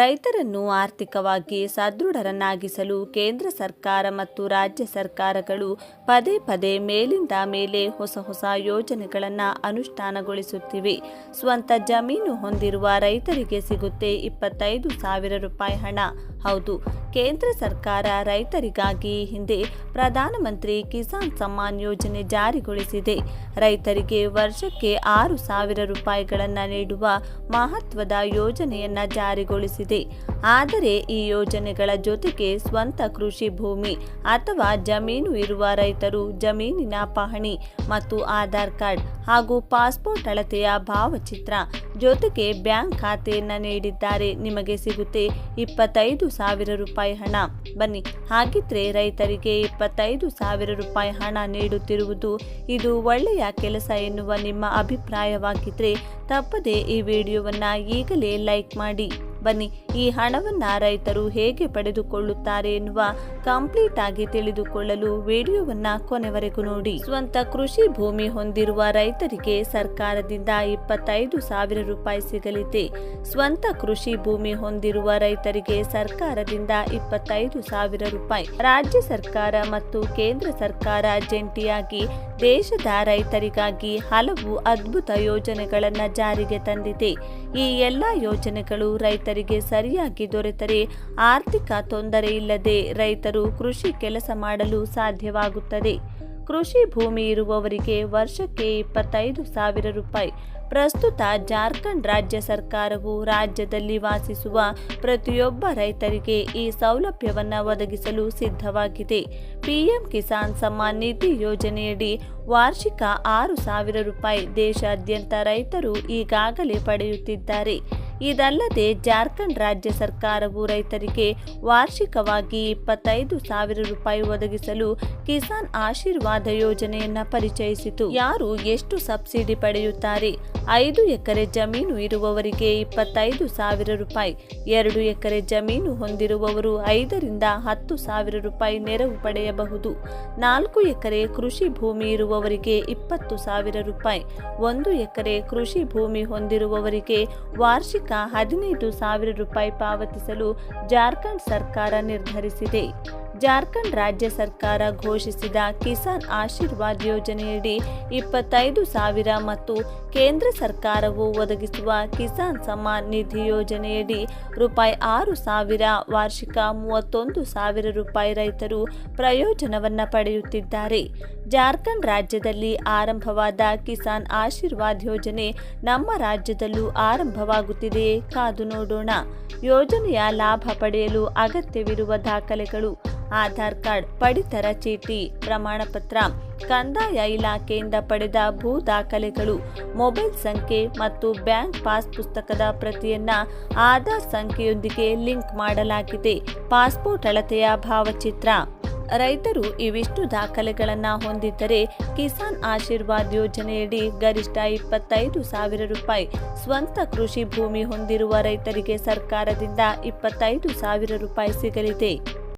ರೈತರನ್ನು ಆರ್ಥಿಕವಾಗಿ ಸದೃಢರನ್ನಾಗಿಸಲು ಕೇಂದ್ರ ಸರ್ಕಾರ ಮತ್ತು ರಾಜ್ಯ ಸರ್ಕಾರಗಳು ಪದೇ ಪದೇ ಮೇಲಿಂದ ಮೇಲೆ ಹೊಸ ಹೊಸ ಯೋಜನೆಗಳನ್ನು ಅನುಷ್ಠಾನಗೊಳಿಸುತ್ತಿವೆ. ಸ್ವಂತ ಜಮೀನು ಹೊಂದಿರುವ ರೈತರಿಗೆ ಸಿಗುತ್ತೆ ಇಪ್ಪತ್ತೈದು ಸಾವಿರ ರೂಪಾಯಿ ಹಣ. ಹೌದು, ಕೇಂದ್ರ ಸರ್ಕಾರ ರೈತರಿಗಾಗಿ ಹಿಂದೆ ಪ್ರಧಾನಮಂತ್ರಿ ಕಿಸಾನ್ ಸಮ್ಮಾನ್ ಯೋಜನೆ ಜಾರಿಗೊಳಿಸಿದೆ. ರೈತರಿಗೆ ವರ್ಷಕ್ಕೆ ಆರು ಸಾವಿರ ರೂಪಾಯಿಗಳನ್ನು ನೀಡುವ ಮಹತ್ವದ ಯೋಜನೆಯನ್ನು ಜಾರಿಗೊಳಿಸಿದೆ. ಆದರೆ ಈ ಯೋಜನೆಗಳ ಜೊತೆಗೆ ಸ್ವಂತ ಕೃಷಿ ಭೂಮಿ ಅಥವಾ ಜಮೀನು ಇರುವ ರೈತರು ಜಮೀನಿನ ಪಹಣಿ ಮತ್ತು ಆಧಾರ್ ಕಾರ್ಡ್ ಹಾಗೂ ಪಾಸ್ಪೋರ್ಟ್ ಅಳತೆಯ ಭಾವಚಿತ್ರ ಜೊತೆಗೆ ಬ್ಯಾಂಕ್ ಖಾತೆಯನ್ನು ನೀಡಿದ್ದಾರೆ. ನಿಮಗೆ ಸಿಗುತ್ತೆ ಇಪ್ಪತ್ತೈದು ಸಾವಿರ ರೂಪಾಯಿ ಹಣ. ಬನ್ನಿ, ಹಾಗಿದ್ರೆ ರೈತರಿಗೆ ಇಪ್ಪತ್ತೈದು ಸಾವಿರ ರೂಪಾಯಿ ಹಣ ನೀಡುತ್ತಿರುವುದು ಇದು ಒಳ್ಳೆಯ ಕೆಲಸ ಎನ್ನುವ ನಿಮ್ಮ ಅಭಿಪ್ರಾಯವಾಗಿದ್ರೆ ತಪ್ಪದೆ ಈ ವಿಡಿಯೋವನ್ನು ಈಗಲೇ ಲೈಕ್ ಮಾಡಿ. ಬನ್ನಿ, ಈ ಹಣವನ್ನ ರೈತರು ಹೇಗೆ ಪಡೆದುಕೊಳ್ಳುತ್ತಾರೆ ಎನ್ನುವ ಕಂಪ್ಲೀಟ್ ಆಗಿ ತಿಳಿದುಕೊಳ್ಳಲು ವಿಡಿಯೋವನ್ನ ಕೊನೆವರೆಗೂ ನೋಡಿ. ಸ್ವಂತ ಕೃಷಿ ಭೂಮಿ ಹೊಂದಿರುವ ರೈತರಿಗೆ ಸರ್ಕಾರದಿಂದ ಇಪ್ಪತ್ತೈದು ಸಾವಿರ ರೂಪಾಯಿ ಸಿಗಲಿದೆ. ಸ್ವಂತ ಕೃಷಿ ಭೂಮಿ ಹೊಂದಿರುವ ರೈತರಿಗೆ ಸರ್ಕಾರದಿಂದ ಇಪ್ಪತ್ತೈದು ಸಾವಿರ ರೂಪಾಯಿ. ರಾಜ್ಯ ಸರ್ಕಾರ ಮತ್ತು ಕೇಂದ್ರ ಸರ್ಕಾರ ಜಂಟಿಯಾಗಿ ದೇಶದ ರೈತರಿಗಾಗಿ ಹಲವು ಅದ್ಭುತ ಯೋಜನೆಗಳನ್ನು ಜಾರಿಗೆ ತಂದಿದೆ. ಈ ಎಲ್ಲ ಯೋಜನೆಗಳು ರೈತರಿಗೆ ಸರಿಯಾಗಿ ದೊರೆತರೆ, ಆರ್ಥಿಕ ತೊಂದರೆ ಇಲ್ಲದೆ ರೈತರು ಕೃಷಿ ಕೆಲಸ ಮಾಡಲು ಸಾಧ್ಯವಾಗುತ್ತದೆ. ಕೃಷಿ ಭೂಮಿ ಇರುವವರಿಗೆ ವರ್ಷಕ್ಕೆ ಇಪ್ಪತ್ತೈದು ಸಾವಿರ ರೂಪಾಯಿ. ಪ್ರಸ್ತುತ ಜಾರ್ಖಂಡ್ ರಾಜ್ಯ ಸರ್ಕಾರವು ರಾಜ್ಯದಲ್ಲಿ ವಾಸಿಸುವ ಪ್ರತಿಯೊಬ್ಬ ರೈತರಿಗೆ ಈ ಸೌಲಭ್ಯವನ್ನು ಒದಗಿಸಲು ಸಿದ್ಧವಾಗಿದೆ. ಪಿಎಂ ಕಿಸಾನ್ ಸಮ್ಮಾನ್ ನಿಧಿ ಯೋಜನೆಯಡಿ ವಾರ್ಷಿಕ ಆರು ಸಾವಿರ ರೂಪಾಯಿ ದೇಶಾದ್ಯಂತ ರೈತರು ಈಗಾಗಲೇ ಪಡೆಯುತ್ತಿದ್ದಾರೆ. ಇದಲ್ಲದೆ ಜಾರ್ಖಂಡ್ ರಾಜ್ಯ ಸರ್ಕಾರವು ರೈತರಿಗೆ ವಾರ್ಷಿಕವಾಗಿ ಇಪ್ಪತ್ತೈದು ಸಾವಿರ ರೂಪಾಯಿ ಒದಗಿಸಲು ಕಿಸಾನ್ ಆಶೀರ್ವಾದ ಯೋಜನೆಯನ್ನು ಪರಿಚಯಿಸಿತು. ಯಾರು ಎಷ್ಟು ಸಬ್ಸಿಡಿ ಪಡೆಯುತ್ತಾರೆ? ಐದು ಎಕರೆ ಜಮೀನು ಇರುವವರಿಗೆ ಇಪ್ಪತ್ತೈದು ಸಾವಿರ ರೂಪಾಯಿ. ಎರಡು ಎಕರೆ ಜಮೀನು ಹೊಂದಿರುವವರು ಐದರಿಂದ ಹತ್ತು ಸಾವಿರ ರೂಪಾಯಿ ನೆರವು ಪಡೆಯಬಹುದು. ನಾಲ್ಕು ಎಕರೆ ಕೃಷಿ ಭೂಮಿ ಇರುವವರಿಗೆ ಇಪ್ಪತ್ತು ಸಾವಿರ ರೂಪಾಯಿ. ಒಂದು ಎಕರೆ ಕೃಷಿ ಭೂಮಿ ಹೊಂದಿರುವವರಿಗೆ ವಾರ್ಷಿಕ ಹದಿನೈದು ಸಾವಿರ ರೂಪಾಯಿ ಪಾವತಿಸಲು ಜಾರ್ಖಂಡ್ ಸರ್ಕಾರ ನಿರ್ಧರಿಸಿದೆ. ಜಾರ್ಖಂಡ್ ರಾಜ್ಯ ಸರ್ಕಾರ ಘೋಷಿಸಿದ ಕಿಸಾನ್ ಆಶೀರ್ವಾದ್ ಯೋಜನೆಯಡಿ ಇಪ್ಪತ್ತೈದು ಸಾವಿರ ಮತ್ತು ಕೇಂದ್ರ ಸರ್ಕಾರವು ಒದಗಿಸುವ ಕಿಸಾನ್ ಸಮ್ಮಾನ್ ನಿಧಿ ಯೋಜನೆಯಡಿ ರೂಪಾಯಿ ಆರು ಸಾವಿರ, ವಾರ್ಷಿಕ ಮೂವತ್ತೊಂದು ಸಾವಿರ ರೂಪಾಯಿ ರೈತರು ಪ್ರಯೋಜನವನ್ನು ಪಡೆಯುತ್ತಿದ್ದಾರೆ. ಜಾರ್ಖಂಡ್ ರಾಜ್ಯದಲ್ಲಿ ಆರಂಭವಾದ ಕಿಸಾನ್ ಆಶೀರ್ವಾದ್ ಯೋಜನೆ ನಮ್ಮ ರಾಜ್ಯದಲ್ಲೂ ಆರಂಭವಾಗುತ್ತಿದೆಯೇ ಕಾದು ನೋಡೋಣ. ಯೋಜನೆಯ ಲಾಭ ಪಡೆಯಲು ಅಗತ್ಯವಿರುವ ದಾಖಲೆಗಳು ಆಧಾರ್ ಕಾರ್ಡ್ ಪಡಿತರ ಚೀಟಿ ಪ್ರಮಾಣಪತ್ರ ಕಂದಾಯ ಇಲಾಖೆಯಿಂದ ಪಡೆದ ಭೂ ದಾಖಲೆಗಳು, ಮೊಬೈಲ್ ಸಂಖ್ಯೆ ಮತ್ತು ಬ್ಯಾಂಕ್ ಪಾಸ್ ಪುಸ್ತಕದ ಪ್ರತಿಯನ್ನ ಆಧಾರ್ ಸಂಖ್ಯೆಯೊಂದಿಗೆ ಲಿಂಕ್ ಮಾಡಲಾಗಿದೆ. ಪಾಸ್ಪೋರ್ಟ್ ಅಳತೆಯ ಭಾವಚಿತ್ರ. ರೈತರು ಇವಿಷ್ಟು ದಾಖಲೆಗಳನ್ನು ಹೊಂದಿದ್ದರೆ ಕಿಸಾನ್ ಆಶೀರ್ವಾದ್ ಯೋಜನೆಯಡಿ ಗರಿಷ್ಠ ಇಪ್ಪತ್ತೈದು ಸಾವಿರ ರೂಪಾಯಿ ಸ್ವಂತ ಕೃಷಿ ಭೂಮಿ ಹೊಂದಿರುವ ರೈತರಿಗೆ ಸರ್ಕಾರದಿಂದ ಇಪ್ಪತ್ತೈದು ಸಾವಿರ ರೂಪಾಯಿ ಸಿಗಲಿದೆ.